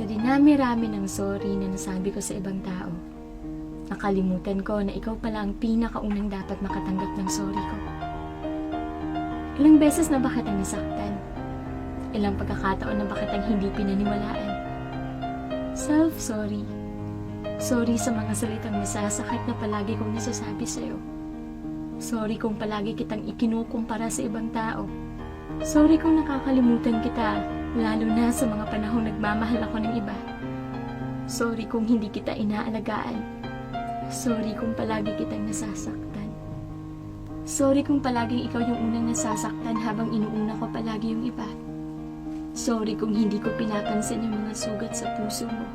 Sa dinami-rami ng sorry na nasabi ko sa ibang tao, nakalimutan ko na ikaw pala ang pinakaunang dapat makatanggap ng sorry ko. Ilang beses na ba kitang nasaktan? Ilang pagkakataon na ba kitang hindi pinaniwalaan? Self-sorry. Sorry sa mga salitang masasakit na palagi kong nasasabi sa'yo. Sorry kung palagi kitang ikinukumpara sa ibang tao. Sorry kung nakakalimutan kita, lalo na sa mga panahong nagmamahal ako ng iba. Sorry kung hindi kita inaalagaan. Sorry kung palagi kitang nasasaktan. Sorry kung palaging ikaw yung unang nasasaktan habang inuuna ko palagi yung iba. Sorry kung hindi ko pinapansin yung mga sugat sa puso mo.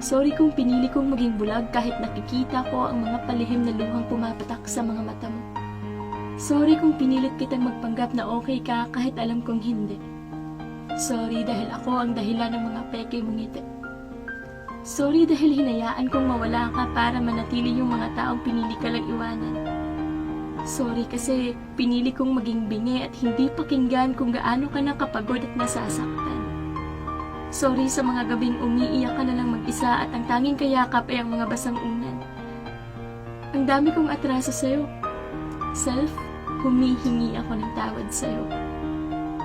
Sorry kung pinili kong maging bulag kahit nakikita ko ang mga palihim na luhang pumapatak sa mga mata mo. Sorry kung pinilit kitang magpanggap na okay ka kahit alam kong hindi. Sorry dahil ako ang dahilan ng mga peke mong ngiti. Sorry dahil hinayaan kong mawala ka para manatili yung mga taong pinili ka lang iwanan. Sorry kasi pinili kong maging bingi at hindi pakinggan kung gaano ka nakapagod at nasasaktan. Sorry sa mga gabing umiiyak ka na lang mag-isa at ang tanging kayakap ay ang mga basang unan. Ang dami kong atraso sa'yo. Self, humihingi ako ng tawad sa'yo.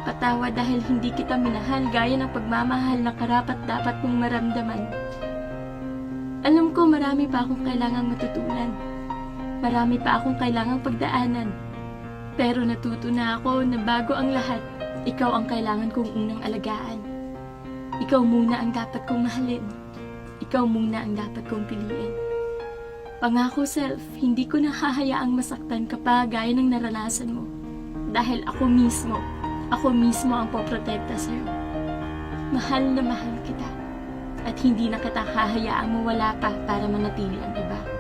Patawad dahil hindi kita minahal gaya ng pagmamahal na karapat dapat mong maramdaman. Alam ko marami pa akong kailangang matutunan. Marami pa akong kailangang pagdaanan. Pero natuto na ako na bago ang lahat, ikaw ang kailangan kong unang alagaan. Ikaw muna ang dapat kong mahalin. Ikaw muna ang dapat kong piliin. Pangako self, hindi ko na hahayaang masaktan ka pa gaya ng naranasan mo. Dahil ako mismo, ako mismo ang poprotekta sa'yo. Mahal na mahal kita. At hindi na kita hahayaang mawala pa para manatili ang iba.